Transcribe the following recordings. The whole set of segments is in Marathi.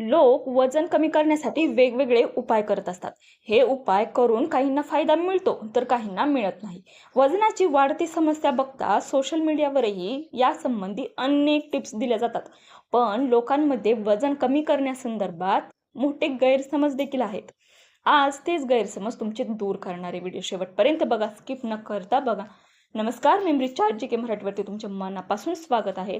लोक वजन कमी करण्यासाठी वेगवेगळे उपाय करत असतात. हे उपाय करून काहींना फायदा मिळतो तर काहींना मिळत नाही. वजनाची वाढती समस्या बघता सोशल मीडियावरही यासंबंधी अनेक टिप्स दिल्या जातात. पण लोकांमध्ये वजन कमी करण्यासंदर्भात मोठे गैरसमज देखील आहेत. आज तेच गैरसमज तुमचे दूर करणारे व्हिडिओ शेवटपर्यंत बघा. स्किप न करता बघा. नमस्कार मेमरी चार्ज जी के मराठीवरती तुमच्या मनापासून स्वागत आहे.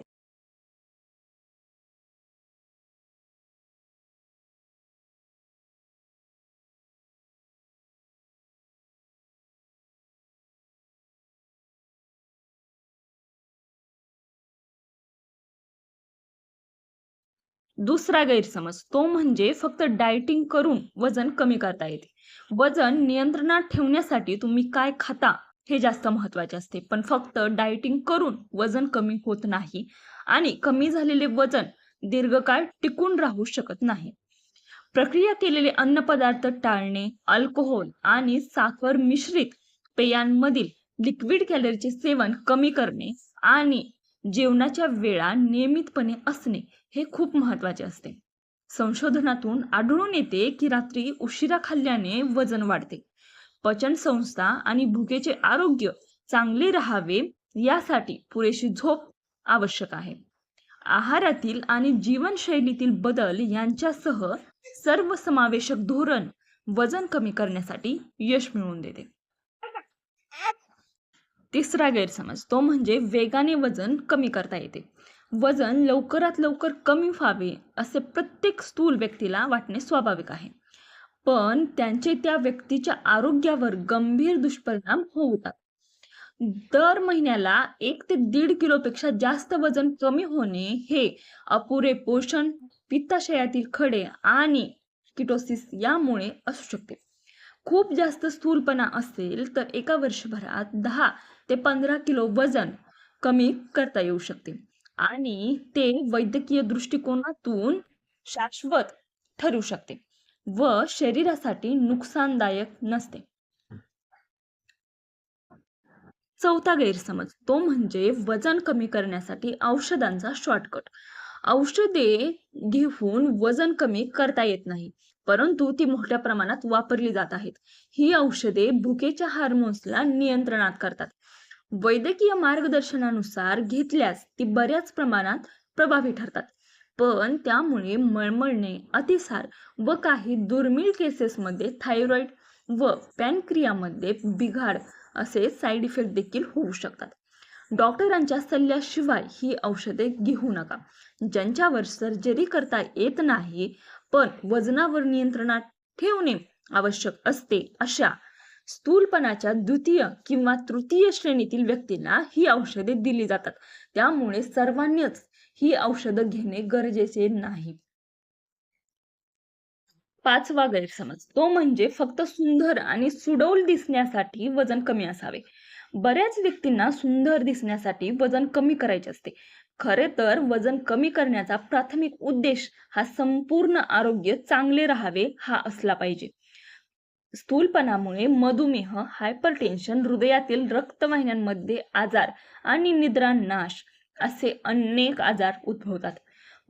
दुसरा गैरसमज तो म्हणजे फक्त डायटिंग करून वजन कमी करता येते. वजन नियंत्रणात ठेवण्यासाठी तुम्ही काय खाता हे जास्त महत्त्वाचे असते. पण फक्त डायटिंग करून वजन कमी होत नाही आणि कमी झालेले वजन दीर्घकाळ टिकून राहू शकत नाही. प्रक्रिया केलेले अन्नपदार्थ टाळणे अल्कोहोल आणि साखर मिश्रित पेयांमधील लिक्विड कॅलरीचे सेवन कमी करणे आणि जेवणाच्या वेळा नियमितपणे असणे हे खूप महत्त्वाचे असते. संशोधनातून आढळून येते की रात्री उशिरा खाल्ल्याने वजन वाढते. पचन संस्था आणि भुकेचे आरोग्य चांगले राहावे यासाठी पुरेशी झोप आवश्यक आहे. आहारातील आणि जीवनशैलीतील बदल यांच्यासह सर्वसमावेशक धोरण वजन कमी करण्यासाठी यश मिळवून देते. तिसरा गैरसमज तो म्हणजे वेगाने वजन कमी करता येते. वजन लवकरात लवकर कमी व्हावे असे प्रत्येक स्थूल व्यक्तीला वाटणे स्वाभाविक आहे. पण त्यांचे त्या व्यक्तीच्या आरोग्यावर गंभीर दुष्परिणाम होतात दर महिन्याला एक ते दीड किलोपेक्षा जास्त वजन कमी होणे हे अपुरे पोषण पित्ताशयातील खडे आणि किटोसिस यामुळे असू शकते. खूप जास्त स्थूलपणा असेल तर एका वर्षभरात दहा ते पंधरा किलो वजन कमी करता येऊ शकते. आणि ते वैद्यकीय दृष्टिकोनातून शाश्वत ठरू शकते व शरीरासाठी नुकसानदायक नसते. चौथा गैरसमज तो म्हणजे वजन कमी करण्यासाठी औषधांचा शॉर्टकट औषधे घेऊन वजन कमी करता येत नाही परंतु ती मोठ्या प्रमाणात वापरली जात आहेत. ही औषधे भुकेच्या हार्मोन्सला नियंत्रणात करतात. वैद्यकीय मार्गदर्शनानुसार घेतल्यास ती बऱ्याच प्रमाणात प्रभावी ठरतात. पण त्यामुळे मळमळणे अतिसार व काही दुर्मिळ केसेसमध्ये थायरॉइड व पॅनक्रियामध्ये बिघाड असे साईड इफेक्ट देखील होऊ शकतात. डॉक्टरांच्या सल्ल्याशिवाय ही औषधे घेऊ नका. ज्यांच्यावर सर्जरी करता येत नाही पण वजनावर नियंत्रणात ठेवणे आवश्यक असते अशा स्थूलपणाच्या द्वितीय किंवा तृतीय श्रेणीतील व्यक्तींना ही औषधे दिली जातात. त्यामुळे सर्वांनीच ही औषधं घेणे गरजेचे नाही. पाचवा गैरसमज. तो म्हणजे फक्त सुंदर आणि सुडौल दिसण्यासाठी वजन कमी असावे. बऱ्याच व्यक्तींना सुंदर दिसण्यासाठी वजन कमी करायचे असते. खरे तर वजन कमी करण्याचा प्राथमिक उद्देश हा संपूर्ण आरोग्य चांगले राहावे हा असला पाहिजे. स्थूलपणामुळे मधुमेह हायपरटेन्शन हृदयातील रक्तवाहिन्यांमध्ये आजार आणि निद्रानाश असे अनेक आजार उद्भवतात.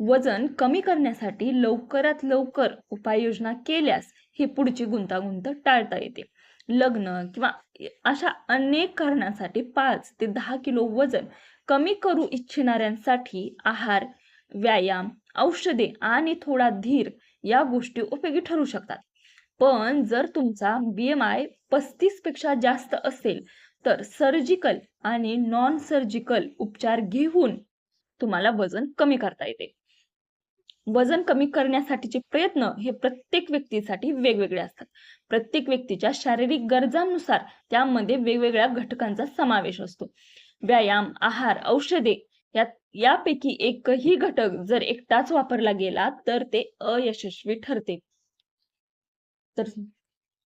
वजन कमी करण्यासाठी लवकरात लवकर उपाययोजना केल्यास ही पुढची गुंतागुंत टाळता येते. लग्न किंवा अशा अनेक कारणांसाठी पाच ते दहा किलो वजन कमी करू इच्छिणाऱ्यांसाठी आहार व्यायाम औषधे आणि थोडा धीर या गोष्टी उपयोगी ठरू शकतात. पण जर तुमचा बी एम आय पस्तीसपेक्षा जास्त असेल तर सर्जिकल आणि नॉन सर्जिकल उपचार घेऊन तुम्हाला वजन कमी करता येते. वजन कमी करण्यासाठीचे प्रयत्न हे प्रत्येक व्यक्तीसाठी वेगवेगळे असतात. प्रत्येक व्यक्तीच्या शारीरिक गरजांनुसार त्यामध्ये वेगवेगळ्या घटकांचा समावेश असतो. व्यायाम आहार औषधे या यापैकी एकही घटक जर एकटाच वापरला गेला तर ते अयशस्वी ठरते. तर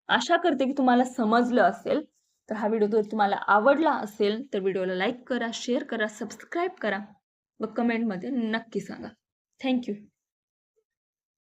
आशा करते की तुम्हाला समजलं असेल. तर हा व्हिडिओ जर तुम्हाला आवडला असेल तर व्हिडिओला लाईक करा शेअर करा सबस्क्राईब करा व कमेंटमध्ये नक्की सांगा. थँक्यू.